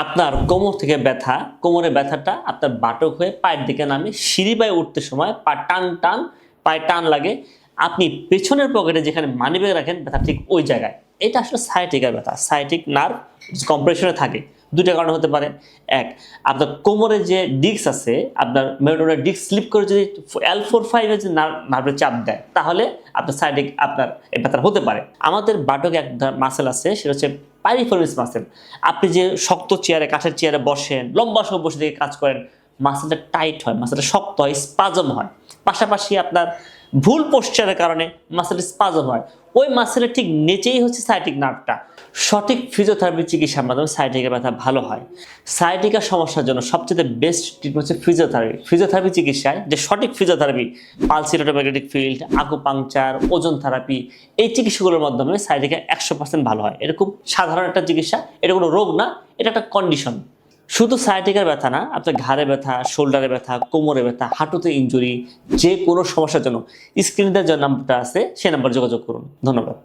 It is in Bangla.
আপনার কোমর থেকে ব্যথা, কোমরে ব্যথাটা আপনার বাটক হয়ে পায়ের দিকে নামে, সিঁড়ি পায়ে উঠতে সময় পা টান টান, পায়ে টান লাগে। আপনি পেছনের পকেটে যেখানে মানি ব্যাগ রাখেন, ব্যথা ঠিক ওই জায়গায়। এটা আসলে সাইটিকের ব্যথা সাইটিক নার্ভ কম্প্রেশনে থাকে। দুটা কারণ হতে পারে। এক, আপনার কোমরে যে ডিস্ক আছে, আপনার মেরুদণ্ডের ডিস্ক স্লিপ করে যদি এল ফোর ফাইভে যে নার্ভে চাপ দেয়, তাহলে আপনার সাইডিক আপনার ব্যথা হতে পারে। আমাদের বাটকে এক মাসেল আছে, সেটা হচ্ছে পাইরিফোরিস মাসেল আপনি যে শক্ত চেয়ারে কাঠের চেয়ারে বসেন, লম্বা সময় বসে থেকে কাজ করেন মাসেলটা টাইট হয়, মাসেলটা শক্ত হয়, স্পাজম হয়। পাশাপাশি আপনার ভুল পোস্টারের কারণে মাসেল স্পাজম হয়। ওই মাসেলের ঠিক নিচেই হচ্ছে সাইটিক নার্ভটা সঠিক ফিজিওথেরাপি চিকিৎসার মাধ্যমে সাইটিকের ব্যথা ভালো হয়। সাইটিকার সমস্যার জন্য সবচেয়ে বেস্ট ট্রিটমেন্ট হচ্ছে ফিজিওথেরাপি ফিজিওথেরাপি চিকিৎসায় যে সঠিক physiotherapy pulse electromagnetic field acupuncture ozone therapy এই চিকিৎসাগুলোর মাধ্যমে সাইটিকা একশো পার্সেন্ট ভালো হয়। এটা খুব সাধারণ একটা চিকিৎসা, এটা কোনো রোগ না, এটা একটা কন্ডিশন শুধু সায়াটিকার ব্যথা না, আপনার ঘাড়ে ব্যথা শোল্ডারে ব্যথা, কোমরে ব্যথা, হাঁটুতে ইঞ্জুরি যে কোনো সমস্যার জন্য স্ক্রিনে যে নাম্বারটা আছে, সেই নাম্বার যোগাযোগ করুন। ধন্যবাদ।